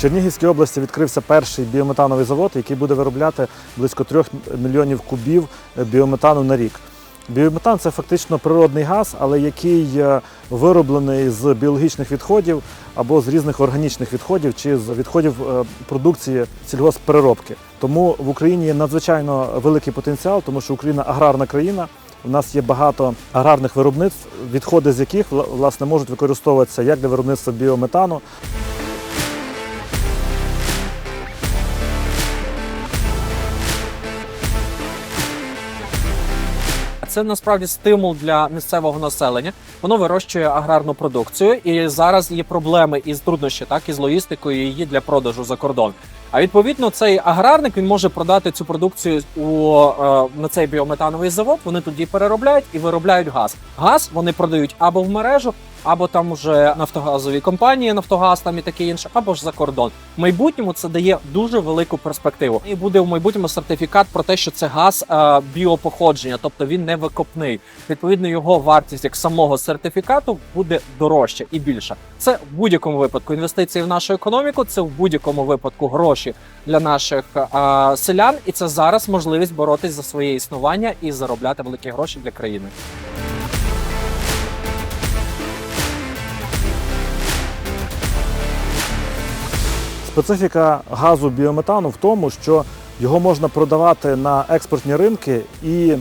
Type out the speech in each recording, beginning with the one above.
Чернігівській області відкрився перший біометановий завод, який буде виробляти близько 3 мільйонів кубів е, біометану на рік. Біометан це фактично природний газ, але який е, вироблений з біологічних відходів або з різних органічних відходів чи з відходів е, продукції сільгосппереробки. Тому в Україні є надзвичайно великий потенціал, тому що Україна аграрна країна. У нас є багато аграрних виробництв, відходи з яких власне можуть використовуватися як для виробництва біометану, Це насправді стимул для місцевого населення. Воно вирощує аграрну продукцію, і зараз є проблеми із труднощі, так із логістикою її для продажу за кордон. А відповідно, цей аграрник він може продати цю продукцію у е, на цей біометановий завод. Вони тоді переробляють і виробляють газ. Газ вони продають або в мережу, або там вже нафтогазові компанії, Нафтогаз там і таке інше, або ж за кордон. В майбутньому це дає дуже велику перспективу. І буде в майбутньому сертифікат про те, що це газ е, біопоходження, тобто він не викопний. Відповідно, його вартість як самого сертифікату буде дорожча і більша. Це в будь-якому випадку інвестиції в нашу економіку. Це в будь-якому випадку гроші для наших е, селян, і це зараз можливість боротись за своє існування і заробляти великі гроші для країни. Специфіка газу біометану в тому, що його можна продавати на експортні ринки, і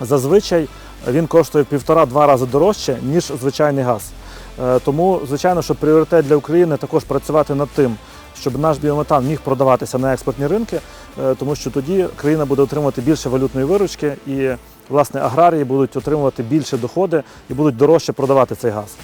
зазвичай він коштує півтора-два рази дорожче, ніж звичайний газ. Е, Тому, звичайно, що пріоритет для України також працювати над тим, щоб наш біометан міг продаватися на експортні ринки, е, тому що тоді країна буде отримувати більше валютної виручки, і власне аграрії будуть отримувати більше доходи і будуть дорожче продавати цей газ.